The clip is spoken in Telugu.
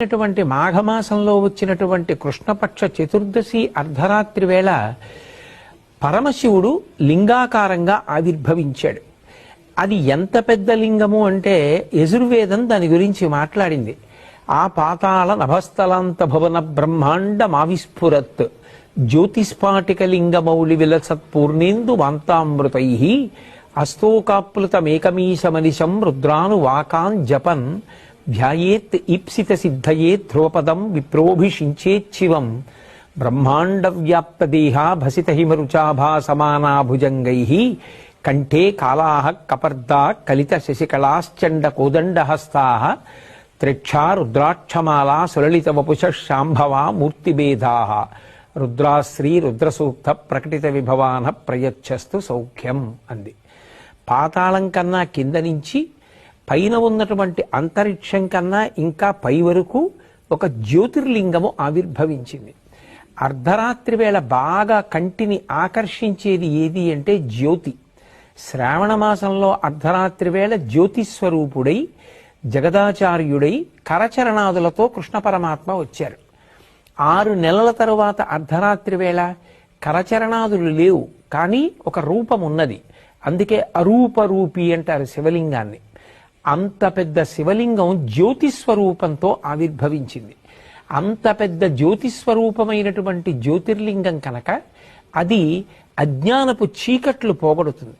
వచ్చినటువంటి మాఘమాసంలో వచ్చినటువంటి కృష్ణపక్ష చతుర్దశి అర్ధరాత్రి వేళ పరమశివుడు లింగాకారంగా ఆవిర్భవించాడు. అది ఎంత పెద్ద లింగము అంటే యజుర్వేదం దాని గురించి మాట్లాడింది. ఆ పాతాళ నభస్థలాంత భవన బ్రహ్మాండ మావిస్ఫురత్ జ్యోతిస్ఫాటిక లింగమౌళి విలసత్పూర్ణేందు వాంతామృతై. అస్తోకాప్లుతమేకమీశమనిశం రుద్రాను వాకాన్ జపన్. ధ్యాయేత్ ఈప్సిత సిద్ధయే ధ్రువపదం విప్రోభిషించేచ్చివం బ్రహ్మాండ వ్యాప్త దేహా భసిత హిమరుచాభా సమానా భుజంగై. కంఠే కాళా కపర్దా కలిత శశికళాశ్చండ కోదండహస్తా. త్రిక్షా రుద్రాక్షమాలా సులలిత వపుష శాంభవా మూర్తిభేదా. రుద్రాశ్రీ రుద్రసూక్త ప్రకటిత విభవాన ప్రయచ్చస్తు సౌఖ్యం అంది. పాతాళం కన్నా కింద నుంచి పైన ఉన్నటువంటి అంతరిక్షం కన్నా ఇంకా పై వరకు ఒక జ్యోతిర్లింగము ఆవిర్భవించింది. అర్ధరాత్రి వేళ బాగా కంటిని ఆకర్షించేది ఏది అంటే జ్యోతి. శ్రావణ మాసంలో అర్ధరాత్రి వేళ జ్యోతిస్వరూపుడై జగదాచార్యుడై కరచరణాదులతో కృష్ణ పరమాత్మ వచ్చారు. ఆరు నెలల తరువాత అర్ధరాత్రి వేళ కరచరణాదులు లేవు కానీ ఒక రూపం ఉన్నది అందుకే అరూపరూపి అంటారు శివలింగాన్ని. అంత పెద్ద శివలింగం జ్యోతిస్వరూపంతో ఆవిర్భవించింది. అంత పెద్ద జ్యోతిస్వరూపమైనటువంటి జ్యోతిర్లింగం కనుక అది అజ్ఞానపు చీకట్లు పోగొడుతుంది.